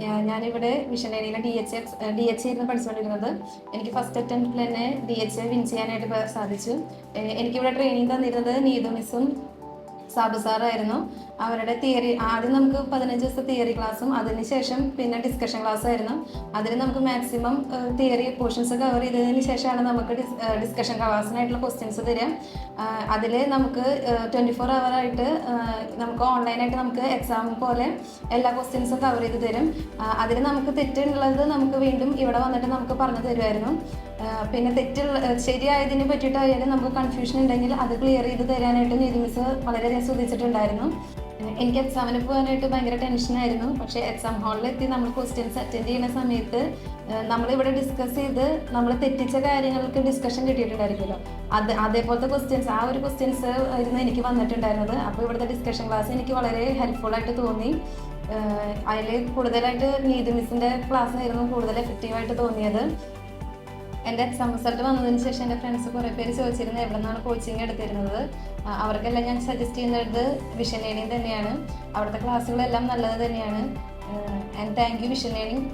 ഞാനിവിടെ വിഷനേരിയിലെ D H D H ആയിരുന്നു പഠിച്ചുകൊണ്ടിരുന്നത്. എനിക്ക് ഫസ്റ്റ് അറ്റംപ്റ്റിൽ തന്നെ ഡി എച്ച് വിൻ ചെയ്യാനായിട്ട് സാധിച്ചു. എനിക്കിവിടെ ട്രെയിനിങ് തന്നിരുന്നത് നീതു മിസ്സും സാബു സാറായിരുന്നു. അവരുടെ തിയറി ആദ്യം നമുക്ക് പതിനഞ്ച് ദിവസത്തെ തിയറി ക്ലാസ്സും അതിനുശേഷം പിന്നെ ഡിസ്കഷൻ ക്ലാസ് ആയിരുന്നു. അതിൽ നമുക്ക് മാക്സിമം തിയറി പോർഷൻസ് കവർ ചെയ്തതിന് ശേഷമാണ് നമുക്ക് ഡിസ്കഷൻ ക്ലാസ്സിനായിട്ടുള്ള ക്വസ്റ്റ്യൻസ് തരിക അതിൽ നമുക്ക് ട്വന്റി ഫോർ അവറായിട്ട് നമുക്ക് ഓൺലൈനായിട്ട് നമുക്ക് എക്സാം പോലെ എല്ലാ ക്വസ്റ്റ്യൻസും കവർ ചെയ്ത് തരും. അതിൽ നമുക്ക് തെറ്റുള്ളത് നമുക്ക് വീണ്ടും ഇവിടെ വന്നിട്ട് നമുക്ക് പറഞ്ഞു തരുമായിരുന്നു. പിന്നെ തെറ്റുള്ള ശരിയായതിനെ പറ്റിയിട്ടായാലും നമുക്ക് കൺഫ്യൂഷൻ ഉണ്ടെങ്കിൽ അത് ക്ലിയർ ചെയ്ത് തരാനായിട്ട് നീതി മിസ് വളരെയധികം ശ്രദ്ധിച്ചിട്ടുണ്ടായിരുന്നു. എനിക്ക് എക്സാമിന് പോകാനായിട്ട് ഭയങ്കര ടെൻഷനായിരുന്നു പക്ഷേ എക്സാം ഹാളിൽ എത്തി നമ്മൾ ക്വസ്റ്റ്യൻസ് അറ്റൻഡ് ചെയ്യുന്ന സമയത്ത് നമ്മളിവിടെ ഡിസ്കസ് ചെയ്ത് നമ്മൾ തെറ്റിച്ച കാര്യങ്ങൾക്ക് ഡിസ്കഷൻ കിട്ടിയിട്ടുണ്ടായിരിക്കുമല്ലോ. അത് അതേപോലത്തെ ക്വസ്റ്റ്യൻസ് ആ ഒരു ക്വസ്റ്റ്യൻസ് ആയിരുന്നു എനിക്ക് വന്നിട്ടുണ്ടായിരുന്നത്. അപ്പോൾ ഇവിടുത്തെ ഡിസ്കഷൻ ക്ലാസ് എനിക്ക് വളരെ ഹെൽപ്ഫുൾ ആയിട്ട് തോന്നി. അതിൽ കൂടുതലായിട്ട് നീതി മിസ്സിന്റെ ക്ലാസ് ആയിരുന്നു കൂടുതൽ എഫക്റ്റീവായിട്ട് തോന്നിയത്. എന്റെ എക്സാം റിസൾട്ട് വന്നതിന് ശേഷം എന്റെ ഫ്രണ്ട്സ് കുറേ പേര് ചോദിച്ചിരുന്നത് എവിടെ നിന്നാണ് കോച്ചിങ് എടുത്തിരുന്നത് അവർക്കെല്ലാം ഞാൻ സജസ്റ്റ് ചെയ്യുന്നത് വിഷൻ ലേണിംഗ് തന്നെയാണ്. അവിടുത്തെ ക്ലാസ്സുകളെല്ലാം നല്ലത് തന്നെയാണ്. And thank you vision learning